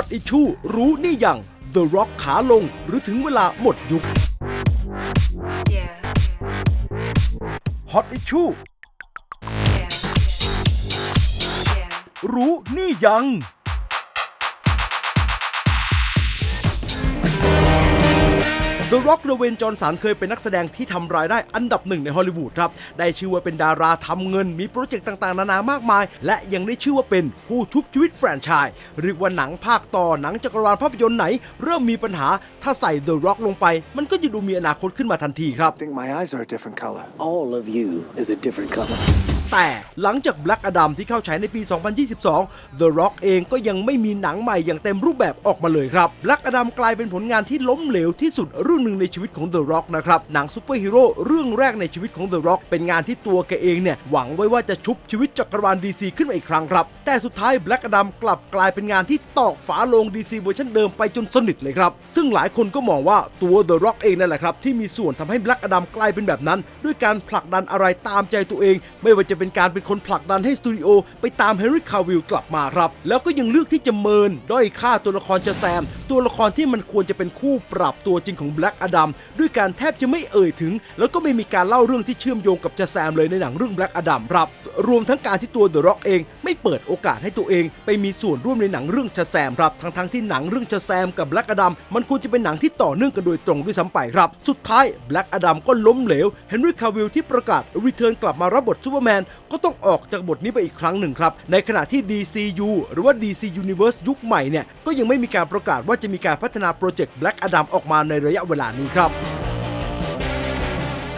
Hot Issue รู้นี่ยัง The Rock ขาลงหรือถึงเวลาหมดยุค Yeah. Hot Issue Yeah. Yeah. รู้นี่ยัง The Rock เดเวนจอห์นสันเคยเป็นนักแสดงที่ทำรายได้อันดับหนึ่งในฮอลลีวูดครับ ได้ชื่อว่าเป็นดาราทำเงิน มีโปรเจกต์ต่างๆ นานามากมาย และยังได้ชื่อว่าเป็นผู้ชุบชีวิตแฟรนไชส์เรียกว่าหนังภาคต่อหนังจักรวาลภาพยนตร์ไหน เริ่มมีปัญหาถ้าใส่ The Rock ลงไป มันก็จะดูมีอนาคตขึ้นมาทันทีครับ I think my eyes are a different color. All of you is a different color. แต่หลังจาก Black Adam ที่เข้าฉายในปี 2022 The Rock เองก็ยังไม่มีหนังใหม่อย่างเต็มรูปแบบออกมาเลยครับ Black Adam กลายเป็นผลงานที่ล้มเหลวที่สุดเรื่องหนึ่งในชีวิตของ The Rock นะครับหนังซูเปอร์ฮีโร่เรื่องแรกในชีวิตของ The Rock เป็นงานที่ตัวแกเองเนี่ยหวังไว้ว่าจะชุบชีวิตจักรวาล DC ขึ้นมาอีกครั้งครับ แต่สุดท้าย Black Adam กลับกลายเป็นงานที่ตอกฝาโลง DC เวอร์ชันเดิมไปจนสนิทเลยครับ ซึ่งหลายคนก็มองว่าตัว The Rock เองนั่นแหละครับที่มีส่วนทำให้ Black Adam กลายเป็นแบบนั้น ด้วยการผลักดันอะไรตามใจตัวเอง ไม่ว่าจะเป็นการเป็นคนผลักดันให้สตูดิโอไปตามเฮนรี่คาวิลกลับมาครับ แล้วก็ยังเลือกที่จะเมิน ด้อยค่าตัวละครชาแซม ตัวละครที่มันควรจะเป็นคู่ปรับตัวจริงของแบล็กอดัมด้วยการแทบจะไม่เอ่ยถึง แล้วก็ไม่มีการเล่าเรื่องที่เชื่อมโยงกับชาแซมเลยในหนังเรื่องแบล็กอดัมครับ รวมทั้งการที่ตัว The Rock เองไม่เปิดโอกาสให้ตัวเองไปมีส่วนร่วมในหนังเรื่องชาแซมครับ ทั้งๆที่หนังเรื่องชาแซมกับ Black Adam มันควรจะเป็นหนังที่ต่อเนื่องกันโดยตรงด้วยซ้ำไปครับ สุดท้าย Black Adam ก็ล้มเหลวเฮนรี่คาวิลที่ประกาศรีเทิร์นกลับมารับบทซูเปอร์แมนก็ต้องออกจากบทนี้ไปอีกครั้งหนึ่งครับ ในขณะที่ DCU หรือว่า DC Universe ยุคใหม่เนี่ยก็ยังไม่มีการประกาศว่าจะมีการพัฒนาโปรเจกต์ Black Adam ออกมาในระยะเวลานี้ครับ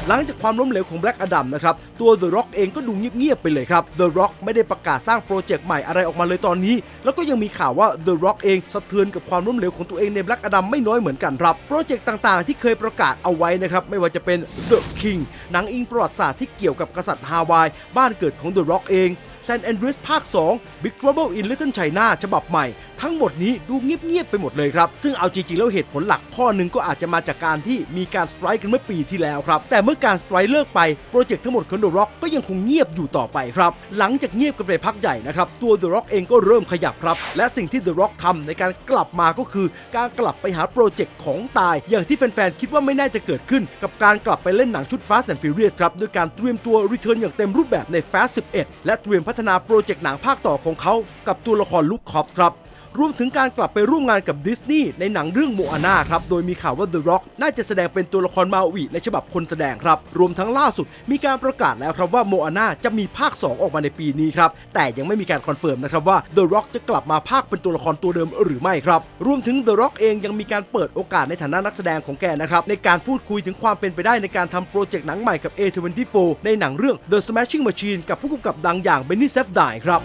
หลังจากความล้มเหลวของ Black Adam นะครับ ตัว The Rock เองก็ดูเงียบๆไปเลยครับ The Rock ไม่ได้ประกาศสร้างโปรเจกต์ใหม่อะไรออกมาเลยตอนนี้ แล้วก็ยังมีข่าวว่า The Rock เองสะเทือนกับความล้มเหลวของตัวเองใน Black Adam ไม่น้อยเหมือนกันครับ โปรเจกต์ต่างๆ ที่เคยประกาศเอาไว้นะครับ ไม่ว่าจะเป็น The King หนังอิงประวัติศาสตร์ที่เกี่ยวกับกษัตริย์ฮาวาย บ้านเกิดของ The Rock เอง San Andreas ภาค 2 Big Trouble in Little China ฉบับใหม่ ทั้งหมดนี้ดูเงียบๆไปหมดเลยครับ ซึ่งเอาจริงๆแล้วเหตุผลหลักข้อหนึ่งก็อาจจะมาจากการที่มีการสไตร์กันเมื่อปีที่แล้วครับ แต่เมื่อการสไตร์เลิกไป โปรเจกต์ทั้งหมดของ The Rock ก็ยังคงเงียบอยู่ต่อไปครับ หลังจากเงียบกันไปพักใหญ่นะครับ ตัว The Rock เองก็เริ่มขยับครับ และสิ่งที่ The Rock ทำในการกลับมาก็คือ การกลับไปหาโปรเจกต์ของตาย อย่างที่แฟนๆคิดว่าไม่น่าจะเกิดขึ้น กับการกลับไปเล่นหนังชุด Fast and Furious ครับด้วยการเตรียมตัวรีเทิร์นอย่างเต็มรูปแบบใน Fast 11 และเตรียมพัฒนาโปรเจกต์หนังภาคต่อของเขากับตัวละครลูกคอฟครับ รวมถึงการกลับไปร่วมงานกับดิสนีย์ในหนังเรื่องโมอาน่าครับ โดยมีข่าวว่า The Rock น่าจะแสดงเป็นตัวละครมาวิในฉบับคนแสดงครับ รวมทั้งล่าสุดมีการประกาศแล้วครับว่าโมอาน่าจะมีภาค 2 ออกมาในปีนี้ครับ แต่ยังไม่มีการคอนเฟิร์มนะครับว่า The Rock จะกลับมาภาคเป็นตัวละครตัวเดิมหรือไม่ครับ รวมถึง The Rock เองยังมีการเปิดโอกาสในฐานะนักแสดงของแกนะครับในการพูดคุยถึงความเป็นไปได้ในการทำโปรเจกต์หนังใหม่กับ A24 ในหนังเรื่อง The Smashing Machine กับผู้กำกับดังอย่าง Benny Safdie ครับ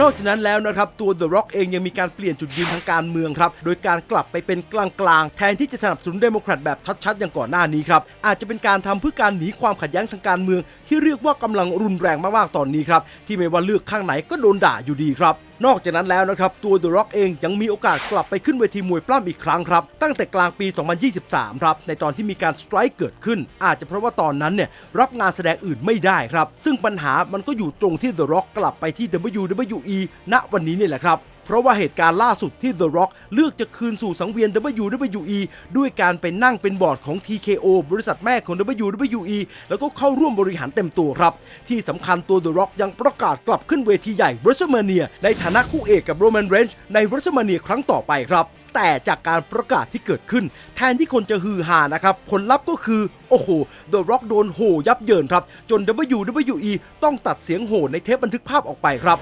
นอกจากนั้นแล้วนะครับตัว The Rock เองยังมีการเปลี่ยนจุดยืนทางการเมืองครับ โดยการกลับไปเป็นกลางๆ แทนที่จะสนับสนุนเดโมแครตแบบชัดๆ อย่างก่อนหน้านี้ครับ อาจจะเป็นการทำเพื่อการหนีความขัดแย้งทางการเมือง ที่เรียกว่ากำลังรุนแรงมากๆตอนนี้ครับที่ไม่ว่าเลือกข้างไหนก็โดนด่าอยู่ดีครับ นอกจากนั้นแล้วนะครับ ตัวเดอะร็อกเองยังมีโอกาสกลับไปขึ้นเวทีมวยปล้ำอีกครั้งครับ ตั้งแต่กลางปี 2023 ครับ ในตอนที่มีการสไตร์เกิดขึ้น อาจจะเพราะว่าตอนนั้นเนี่ยรับงานแสดงอื่นไม่ได้ครับ ซึ่งปัญหามันก็อยู่ตรงที่เดอะร็อกลับไปที่ WWE ณวันนี้เนี่ยแหละครับ เพราะว่าเหตุการณ์ล่าสุดที่ The Rock เลือกจะคืนสู่สังเวียน WWE ด้วยการไปนั่งเป็นบอร์ดของ TKO บริษัทแม่ของ WWE แล้วก็เข้าร่วมบริหารเต็มตัวครับ ที่สำคัญตัว The Rock ยังประกาศกลับขึ้นเวทีใหญ่ WrestleMania ในฐานะคู่เอกกับ Roman Reigns ใน WrestleMania ครั้งต่อไปครับแต่จากการประกาศที่เกิดขึ้น แทนที่คนจะฮือฮานะครับ ผลลัพธ์ก็คือ โอ้โห The Rock โดนโหยับเยินครับ จน WWE ต้องตัดเสียงโหในเทปบันทึกภาพออกไปครับ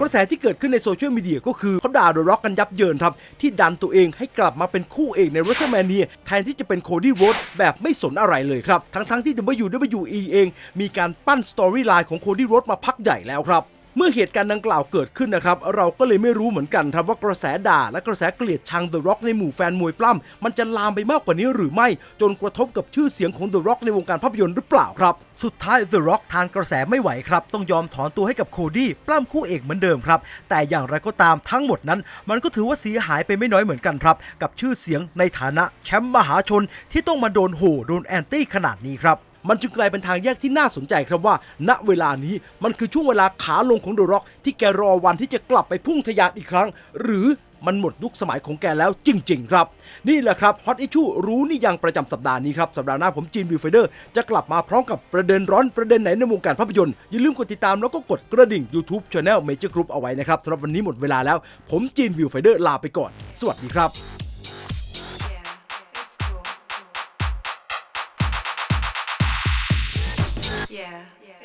กระแสที่เกิดขึ้นในโซเชียลมีเดียก็คือเขาด่าเดอะร็อกกันยับเยินครับ ที่ดันตัวเองให้กลับมาเป็นคู่เอกในรัสเซแมเนียแทนที่จะเป็นโคดี้โรดแบบไม่สนอะไรเลยครับ ทั้งๆที่ WWE เอง มีการปั้นสตอรี่ไลน์ของโคดี้โรดมาพักใหญ่แล้วครับ เมื่อเหตุการณ์ดังกล่าวเกิดขึ้นนะครับ เราก็เลยไม่รู้เหมือนกันครับว่ากระแสด่า และกระแสเกลียดชัง The Rock ในหมู่แฟนมวยปล้ำมันจะลามไปมากกว่านี้หรือไม่ จนกระทบกับชื่อเสียงของ The Rock ในวงการภาพยนตร์หรือเปล่าครับ สุดท้าย The Rock ทานกระแสไม่ไหวครับ ต้องยอมถอนตัวให้กับโคดี้ปล้ำคู่เอกเหมือนเดิมครับ แต่อย่างไรก็ตามทั้งหมดนั้น มันก็ถือว่าเสียหายไปไม่น้อยเหมือนกันครับ กับชื่อเสียงในฐานะแชมป์มหาชนที่ต้องมาโดนโห่โดนแอนตี้ขนาดนี้ครับ มันจึงกลายเป็นทางแยกที่น่าสนใจครับว่า ณเวลานี้มันคือช่วงเวลาขาลงของเดอะร็อกที่แกรอวันที่จะกลับไปพุ่งทะยานอีกครั้ง หรือมันหมดยุคสมัยของแกแล้วจริง ๆ ครับ นี่แหละครับฮอตอิชูรู้นี่ยังประจำสัปดาห์นี้ครับ สัปดาห์หน้าผมจีนวิวไฟเดอร์ จะกลับมาพร้อมกับประเด็นร้อนประเด็นไหนในวงการภาพยนตร์ อย่าลืมกดติดตามแล้วก็กดกระดิ่ง YouTube Channel Major Group เอาไว้นะครับสำหรับวันนี้หมดเวลาแล้ว ผมจีนวิวไฟเดอร์ลาไปก่อน สวัสดีครับ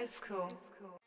It's cool. It's cool.